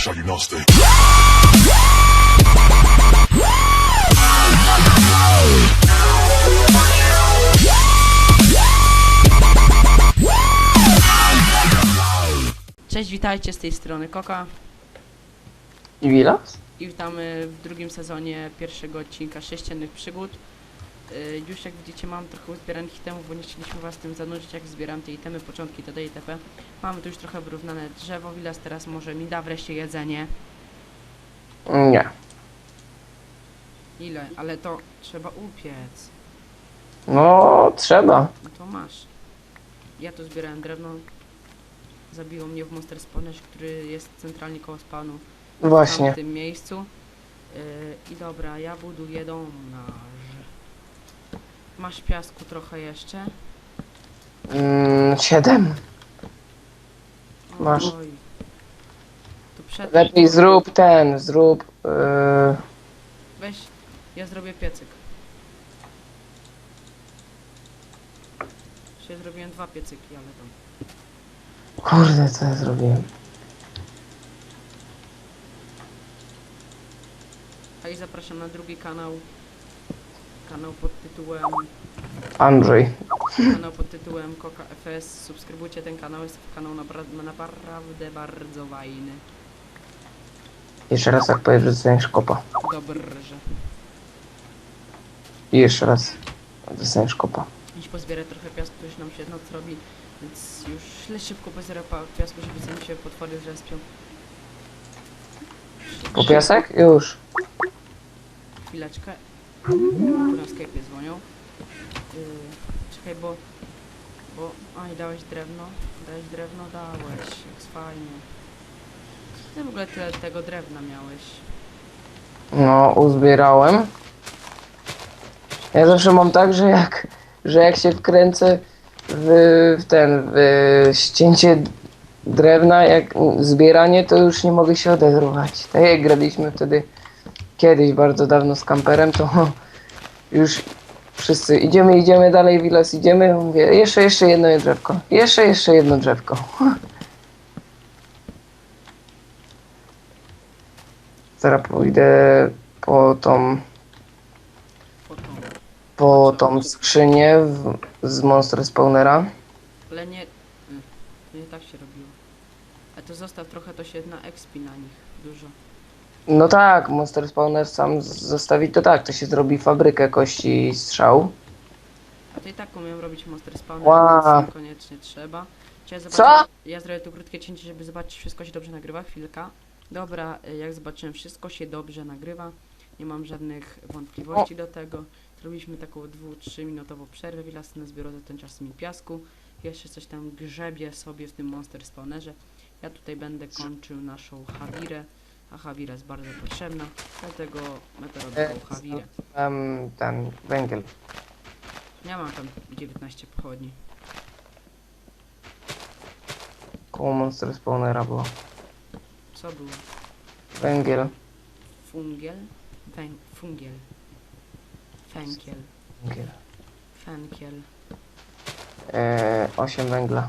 szalinosty. Cześć, witajcie z tej strony Koka I Wilas? i witamy w drugim sezonie pierwszego odcinka Sześciennych Przygód. Yy, Już jak widzicie mam trochę uzbieranych itemów, bo nie chcieliśmy was tym zanudzić jak zbieram te itemy, początki TD itp. Mamy tu już trochę wyrównane drzewo, Wilas teraz może mi da wreszcie jedzenie. Nie. Ile? Ale to trzeba upiec. No, trzeba. No to masz. Ja tu zbierałem drewno. Zabiło mnie w Monster Spawnerze, który jest centralnie koło spawnu. w Właśnie. tym miejscu. Yy, I dobra, ja buduję dom na Masz piasku trochę jeszcze? Mm, siedem. Masz. Oj. To przed... Lepiej zrób ten, zrób... Yy, Weź, ja zrobię piecyk. Się zrobiłem dwa piecyki, ale tam. kurde, co ja zrobiłem? A i zapraszam na drugi kanał. Kanał pod tytułem Andrzej. kanał pod tytułem Koka FS. Subskrybujcie ten kanał, jest to kanał napra- naprawdę bardzo fajny. Jeszcze raz jak powiesz, że dostaniesz kopa. Dobrze. I jeszcze raz. Dostaniesz kopa. Idź pozbierać trochę piasku, to już nam się noc robi, więc już le szybko pozbieraj pa- piasku, żeby zanim się potwory zrespią. Po piasek? Już. Chwileczkę. Na Skype'ie dzwonią. Yy, czekaj, bo... Bo... Aj, dałeś drewno? Dałeś drewno? Dałeś. Jak fajnie. Ty w ogóle tyle tego drewna miałeś. No, uzbierałem. Ja zawsze mam tak, że jak, że jak się wkręcę w, w ten, w ścięcie drewna, jak zbieranie, to już nie mogę się odezrywać. Tak jak graliśmy wtedy kiedyś, bardzo dawno z kamperem, to już wszyscy idziemy, idziemy dalej, Wilas, idziemy. Mówię, jeszcze, jeszcze jedno drzewko. Jeszcze, jeszcze jedno drzewko. Zaraz pójdę po tą Po tą skrzynię w, z Monster Spawnera. Ale nie... To nie tak się robiło. A to zostaw trochę, to się na expi na nich. Dużo. No tak, Monster Spawner sam z- zostawi to tak, to się zrobi fabrykę kości i strzał. A to i tak umiem robić monster spawn, Wow. więc niekoniecznie trzeba. Czy ja, zobaczę, ja zrobię tu krótkie cięcie, żeby zobaczyć, czy wszystko się dobrze nagrywa. Chwilka. Dobra, y, jak zobaczyłem, wszystko się dobrze nagrywa. Nie mam żadnych wątpliwości do tego. Zrobiliśmy taką 2-3 minutową przerwę. Wilas na zbiorę za ten czas mi piasku. Jeszcze coś tam grzebie sobie w tym monster spawnerze. Ja tutaj będę kończył naszą hawirę. A hawira jest bardzo potrzebna, dlatego będę robił hawirę. Tam ten węgiel. Ja mam tam 19 pochodni. Koło Monster Spawnera było. Co było? Węgiel. Fungiel? Węg fungiel. Fękiel. Węgiel. Fękiel. E, 8 węgla.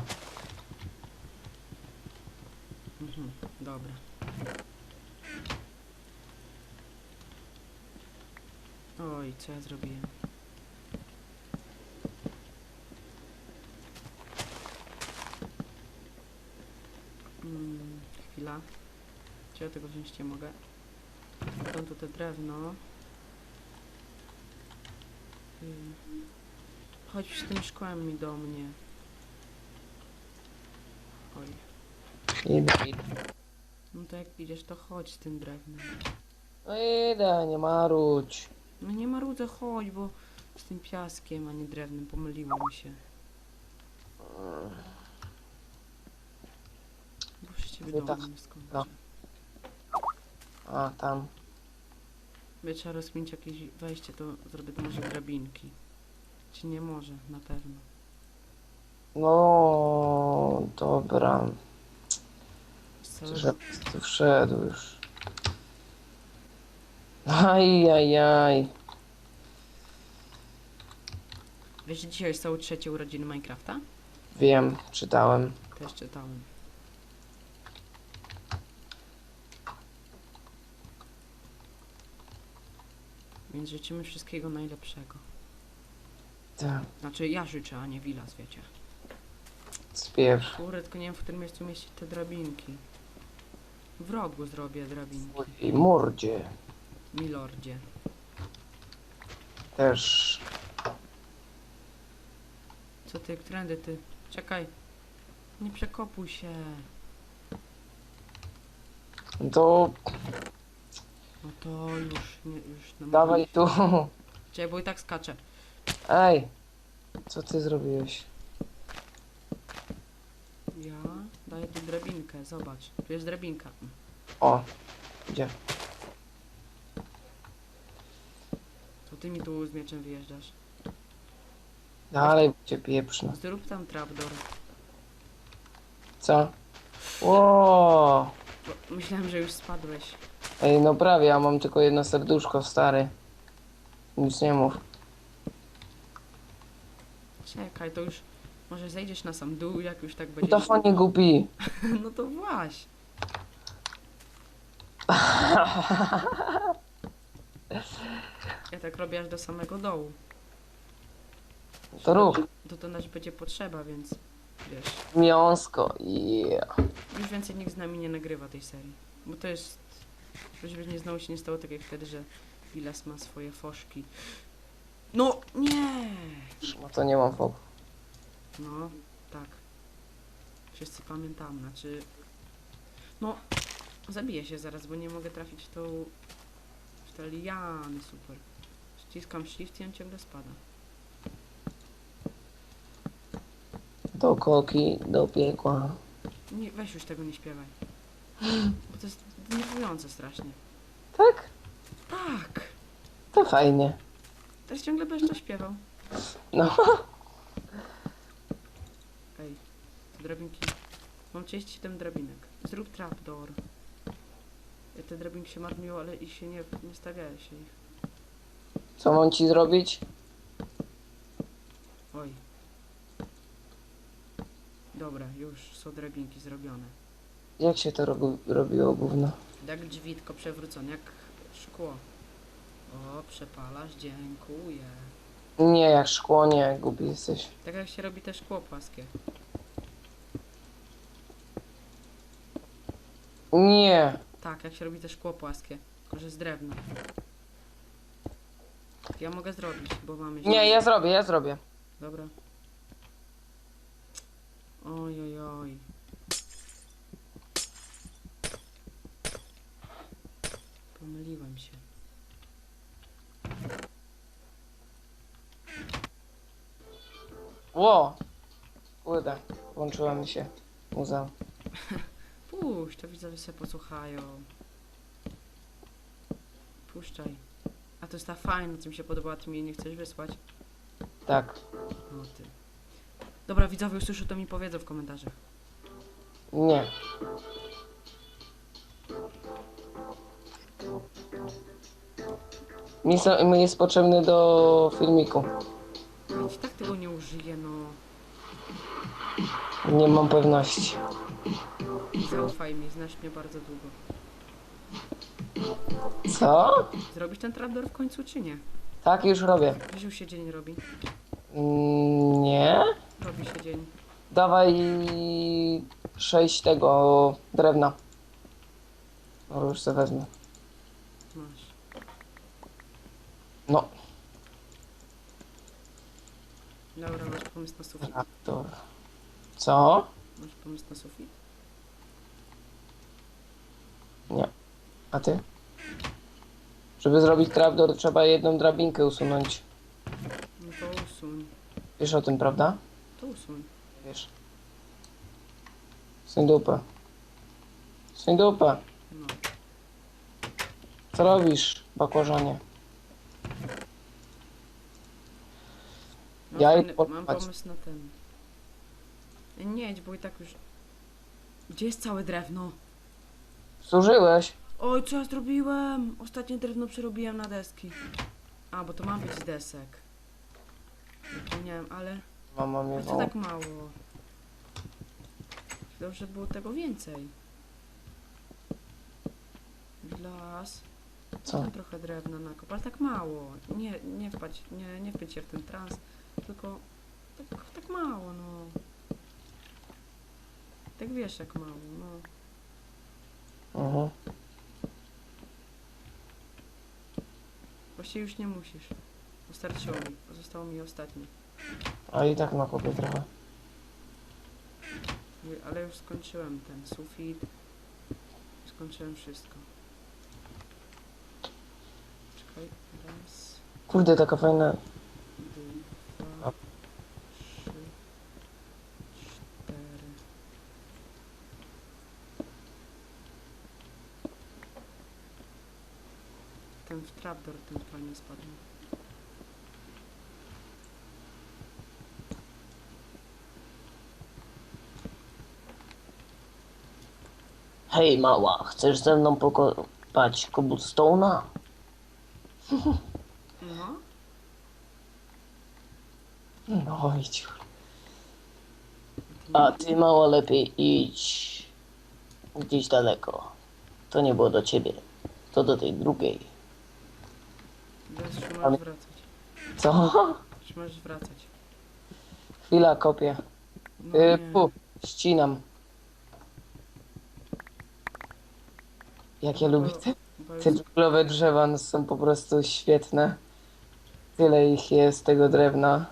Mhm, dobra. Oj, co ja zrobiłem? Mm, chwila. Czy ja tego wziąć nie mogę? Dam tu te drewno. Mm. Chodź z tym szkłem mi do mnie. Oj. Idę, idę. No to jak idziesz, to chodź z tym drewnem. No idę, nie marudź. No nie marudzę, chodź, bo z tym piaskiem, a nie drewnem, pomyliło mi się. Bo się ciebie Nie tak. domu nie skończy. No. A, tam. By trzeba rozkminić jakieś wejście, to zrobię to może drabinki. Czy nie może, na pewno. No, dobra. Całego... Że wszedł już. Ajajaj. Wiesz, dzisiaj są trzecie urodziny Minecrafta? Wiem, czytałem. Też czytałem. Więc życzymy wszystkiego najlepszego. Tak. Znaczy ja życzę, a nie Wilas, wiecie. Spiew. Kurde, tylko nie wiem w którym miejscu mieścić te drabinki. W rogu zrobię drabinki. I mordzie. Milordzie. też. Co ty, którędy ty? Czekaj. Nie przekopuj się. To No to już, nie, już... No, dawaj tu. Czekaj, bo i tak skaczę. Ej, co ty zrobiłeś? Ja daję tu drabinkę, zobacz. Tu jest drabinka. O, gdzie? To ty mi tu z mieczem wyjeżdżasz. Dalej cię pieprzno. Zrób tam trapdoor. Co? Ło! Bo myślałem, że już spadłeś. Ej, no prawie, ja mam tylko jedno serduszko, stary. Nic nie mów. Czekaj, to już... Może zejdziesz na sam dół, jak już tak będzie... to fajnie głupi. No to właśnie. Ja tak robię aż do samego dołu. To rób. To to nas będzie potrzeba, więc wiesz. Miąsko, yeah. Już więcej nikt z nami nie nagrywa tej serii. Bo to jest... Żeby nie znowu się nie stało tak jak wtedy, że Vilas ma swoje foszki. No, nie! No to nie mam foku. No, tak. Wszyscy pamiętam, znaczy... No, zabiję się zaraz, bo nie mogę trafić w tą... te liany, super. Ściskam shift i on ciągle spada. Do koki, do piekła. Nie, weź już tego nie śpiewaj. Bo to jest denerwujące strasznie. Tak? Tak! To fajnie. Teraz ciągle będziesz to śpiewał. No. Ej, drabinki... Mam 37 drabinek. Zrób trapdoor. Te drabinki się marnują, ale i się nie, nie stawiają się ich. Co mam ci zrobić? Oj. Dobra, już są drabinki zrobione. Jak się to robi, robiło gówno? Jak drzwi, tylko przewrócone, jak szkło. O, przepalasz, dziękuję. Nie, jak szkło, nie, głupi jesteś. Tak jak się robi te szkło płaskie. Nie. Tak, jak się robi te szkło płaskie. Tylko, że z drewna. Ja mogę zrobić, bo mamy... Nie, ja zrobię, ja zrobię. Dobra. Oj, oj, oj. Pomyliłem się. Ło! Kurde, włączyła mi się muza. Puść, to widzowie sobie posłuchają. Puszczaj. A to jest ta fajna, co mi się podobała, ty mi nie chcesz wysłać? Tak. No ty. Dobra, widzowie usłyszą, to mi powiedzą w komentarzach. Nie. Mi, so, mi jest potrzebny do filmiku. Ja ci tak tego nie użyję, no. Nie mam pewności. Zaufaj mi, znasz mnie bardzo długo. Co? Zrobisz ten trapdoor w końcu, czy nie? Tak, już robię. Już się dzień robi. Mm, Nie? Robi się dzień. Dawaj sześć tego drewna. No już sobie wezmę. Masz. No. Dobra, masz pomysł na sufit? Raptor. Co? Masz pomysł na sufit? A ty? Żeby zrobić trapdoor trzeba jedną drabinkę usunąć. No to usuń. Wiesz o tym, prawda? To usuń. Wiesz. Suń dupę. Suń dupę. No. Co robisz, bakłażanie? Mam, Ja fajny, idę mam pomysł na ten. Nie idź, bo i tak już... Gdzie jest całe drewno? Służyłeś? Oj, co ja zrobiłem? Ostatnie drewno przerobiłem na deski. A, bo to ma być z desek. Zapomniałem, ale... Mama mnie A co woła. tak mało? Dobrze było tego więcej. Las. Co? Tam trochę drewna nakop, ale tak mało. Nie, nie wpadź, nie, nie wpadź się w ten trans, tylko tak, tak mało, no. Tak wiesz jak mało, no. Mhm. Właściwie już nie musisz. Wystarczyło mi, zostało mi ostatnie. A i tak nakopię trochę. Mówię, Ale już skończyłem ten sufit. Skończyłem wszystko. Czekaj, raz, Kurde, taka fajna... dwa, Ten w trapdoor ten fajnie spadł. Hej, mała, chcesz ze mną pokopać cobblestone'a? No, No idź. A ty, mała, lepiej idź gdzieś daleko. To nie było do ciebie. To do tej drugiej. Teraz już Ale- możesz wracać. Co? Już możesz wracać. Chwila, kopię. No Yy, nie. pu, ścinam. Jak ja lubię te, Bo już te dżunglowe drzewa, one są po prostu świetne. Tyle ich jest, tego drewna.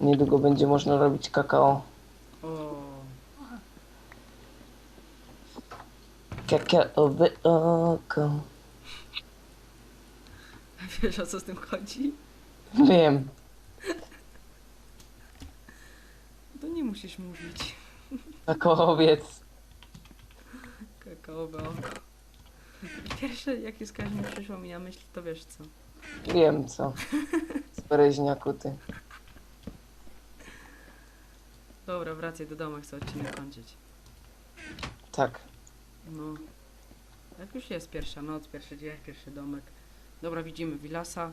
Niedługo będzie można robić kakao. O, Kakaowe oko. wiesz o co z tym chodzi? Wiem. To nie musisz mówić. Kakaowiec. Kakaowe oko. Pierwsze jakie skojarzenie przyszło mi na myśl, to wiesz co. Wiem co. Spereźniaku ty. Dobra, wracaj do domu, chcę odcinek kończyć. Tak. No. Jak już jest pierwsza noc, pierwszy dzień, pierwszy domek. Dobra, widzimy Wilasa.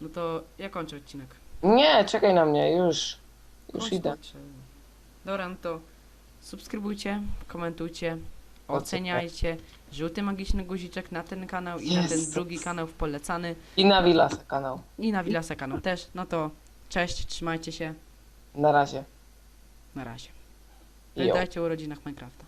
No to ja kończę odcinek. Nie, czekaj na mnie, już. Już idę. Dobra, no to subskrybujcie, komentujcie, oceniajcie. Żółty magiczny guziczek na ten kanał i na ten Jezus. drugi kanał w polecany. I na Wilasa kanał. I na Wilasa kanał też. No to cześć, trzymajcie się. Na razie. Na razie. Jo. Pamiętajcie o urodzinach Minecrafta.